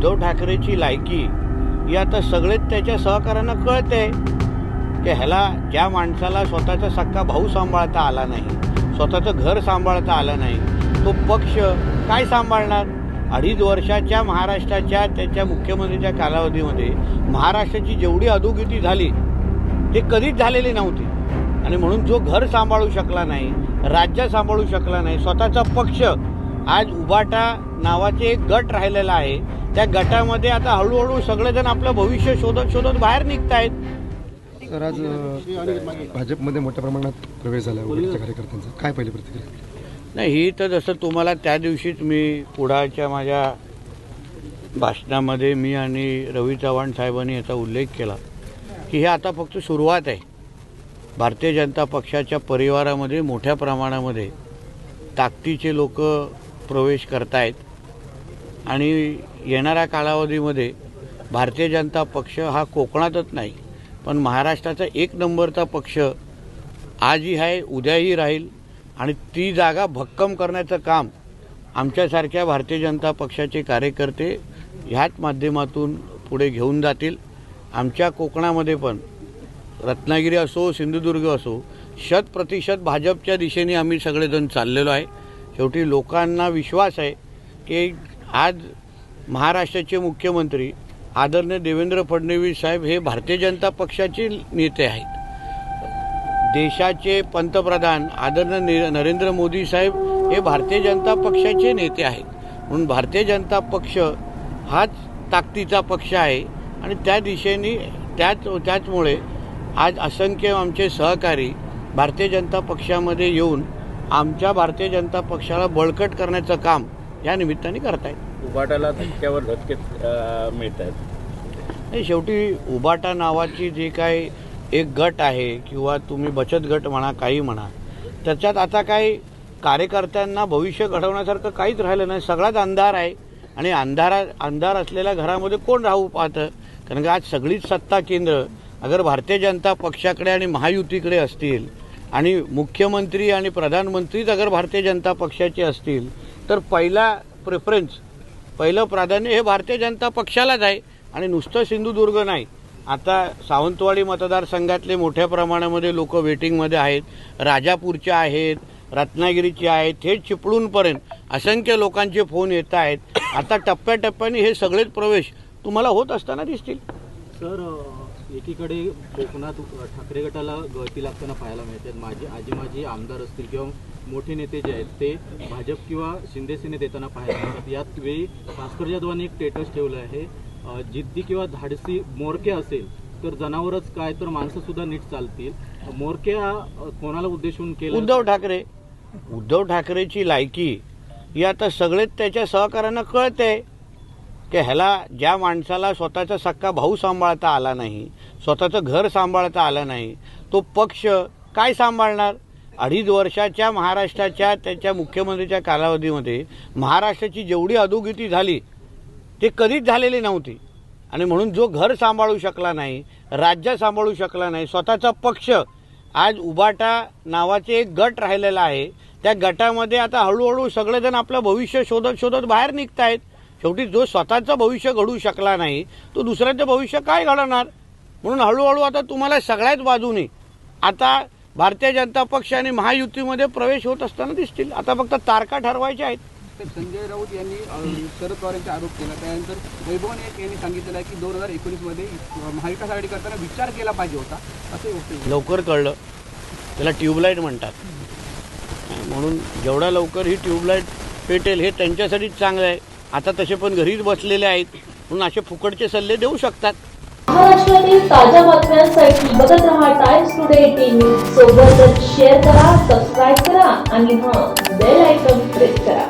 उद्धव ठाकरेची लायकी ही आता सगळेच त्याच्या सहकाऱ्यांना कळते की ह्याला ज्या माणसाला स्वतःचा सक्का भाऊ सांभाळता आला नाही स्वतःचं घर सांभाळता आलं नाही तो पक्ष काय सांभाळणार? अडीच वर्षाच्या महाराष्ट्राच्या त्याच्या मुख्यमंत्रीच्या कालावधीमध्ये महाराष्ट्राची जेवढी अधोगती झाली ते कधीच झालेली नव्हती. आणि म्हणून जो घर सांभाळू शकला नाही राज्य सांभाळू शकला नाही स्वतःचा पक्ष आज उबाटा नावाचे एक गट राहिलेला आहे. त्या गटामध्ये आता हळूहळू सगळेजण आपलं भविष्य शोधत शोधत बाहेर निघतायत. तर आज भाजपमध्ये मोठ्या प्रमाणात प्रवेश झाला कार्यकर्त्यांचा. काय पहिली प्रतिक्रिया? नाही ही तर जसं तुम्हाला त्या दिवशीच मी पुढाच्या माझ्या भाषणामध्ये मी आणि रवी चव्हाण साहेबांनी याचा उल्लेख केला की हे आता फक्त सुरुवात आहे. भारतीय जनता पक्षाच्या परिवारामध्ये मोठ्या प्रमाणामध्ये ताकदीचे लोक प्रवेश करतायत. आणि येणाऱ्या कालावधीमध्ये भारतीय जनता पक्ष हा कोकणातच नाही पण महाराष्ट्राचा एक नंबरचा पक्ष आजही आहे उद्याही राहील. आणि ती जागा भक्कम करण्याचं काम आमच्यासारख्या भारतीय जनता पक्षाचे कार्यकर्ते ह्याच माध्यमातून पुढे घेऊन जातील. आमच्या कोकणामध्ये पण रत्नागिरी असो सिंधुदुर्ग असो शत प्रतिशत भाजपच्या दिशेने आम्ही सगळेजण चाललेलो आहे. शेवटी लोकांना विश्वास आहे की आज महाराष्ट्राचे मुख्यमंत्री आदरणीय देवेंद्र फडणवीस साहेब हे भारतीय जनता पक्षाचे नेते आहेत. देशाचे पंतप्रधान आदरणीय नरेंद्र मोदी साहेब हे भारतीय जनता पक्षाचे नेते आहेत. म्हणून भारतीय जनता पक्ष हाच ताकदीचा पक्ष आहे आणि त्या दिशेने त्याच त्याचमुळे आज असंख्य आमचे सहकारी भारतीय जनता पक्षामध्ये येऊन आमच्या भारतीय जनता पक्षाला बळकट करण्याचं काम या निमित्ताने करतायत. उभाटाला धक्क्यावर धक्के मिळत आहेत नाही शेवटी उबाटा नावाची जी काय एक गट आहे किंवा तुम्ही बचत गट म्हणा काही म्हणा त्याच्यात आता काही कार्यकर्त्यांना भविष्य घडवण्यासारखं काहीच राहिलं नाही. सगळाच अंधार आहे आणि अंधारा अंधार असलेल्या घरामध्ये कोण राहू पाहतं? कारण का आज सगळीच सत्ता केंद्र अगर भारतीय जनता पक्षाकडे आणि महायुतीकडे असतील आणि मुख्यमंत्री आणि प्रधानमंत्रीच अगर भारतीय जनता पक्षाचे असतील तर पहिला प्रेफरन्स पहिलं प्राधान्य हे भारतीय जनता पक्षालाच आहे. आणि नुसतं सिंधुदुर्ग नाही. आता सावंतवाडी मतदारसंघातले मोठ्या प्रमाणामध्ये लोक वेटिंगमध्ये आहेत. राजापूरच्या आहेत रत्नागिरीचे आहेत थेट चिपळूणपर्यंत असंख्य लोकांचे फोन येत आहेत. आता टप्प्याटप्प्याने हे सगळेच प्रवेश तुम्हाला होत असताना दिसतील. सर एकीकडे कोकणात ठाकरे गटाला गळती लागताना पाहायला मिळते माझे आजी माजी आमदार असतील किंवा मोठे नेते जे आहेत ते भाजप किंवा शिंदे सेनेत येताना पाहायला मिळतात. यात वेळी भास्कर जाधवांनी एक स्टेटस ठेवलं आहे. जिद्दी किंवा धाडसी मोरके असेल तर जनावरच काय तर माणसं सुद्धा नीट चालतील. मोरके हा कोणाला उद्देशून केलं? उद्धव ठाकरे. उद्धव ठाकरेची लायकी ही आता सगळेच त्याच्या सहकाऱ्यांना कळते. की ह्याला ज्या माणसाला स्वतःचा सक्का भाऊ सांभाळता आला नाही स्वतःचं घर सांभाळता आलं नाही तो पक्ष काय सांभाळणार? अडीच वर्षाच्या महाराष्ट्राच्या त्याच्या मुख्यमंत्रीच्या कालावधीमध्ये महाराष्ट्राची जेवढी अधोगती झाली ते कधीच झालेली नव्हती. आणि म्हणून जो घर सांभाळू शकला नाही राज्य सांभाळू शकला नाही स्वतःचा पक्ष आज उबाटा नावाचे एक गट राहिलेला आहे. त्या गटामध्ये आता हळूहळू सगळेजण आपलं भविष्य शोधत शोधत बाहेर निघत आहेत शेवटी जो स्वतःचं भविष्य घडू शकला नाही तो दुसऱ्याचं भविष्य काय घडवणार म्हणून हळूहळू आता तुम्हाला सगळ्याच बाजूने आता भारतीय जनता पक्ष आणि महायुतीमध्ये प्रवेश होत असताना दिसतील. आता फक्त तारखा ठरवायच्या आहेत. संजय राऊत यांनी शरद पवार यांचा आरोप केला. त्यानंतर वैभव नाईक यांनी सांगितलेलं आहे की दोन हजार एकोणीसमध्ये महाविकास आघाडी करताना विचार केला पाहिजे होता. असं लवकर कळलं. त्याला ट्यूबलाईट म्हणतात. म्हणून जेवढा लवकर ही ट्यूबलाईट पेटेल हे त्यांच्यासाठीच चांगलं आहे. आता तसे पण घरीच बसलेले आहेत. म्हणून असे फुकटचे सल्ले देऊ शकतात. महाराष्ट्रातील ताज्या बातम्यांसाठी बघत राहा टाइम्स टुडे टीव्ही सोबतच शेअर करा सबस्क्राईब करा आणि हा बेल आयकॉन प्रेस करा.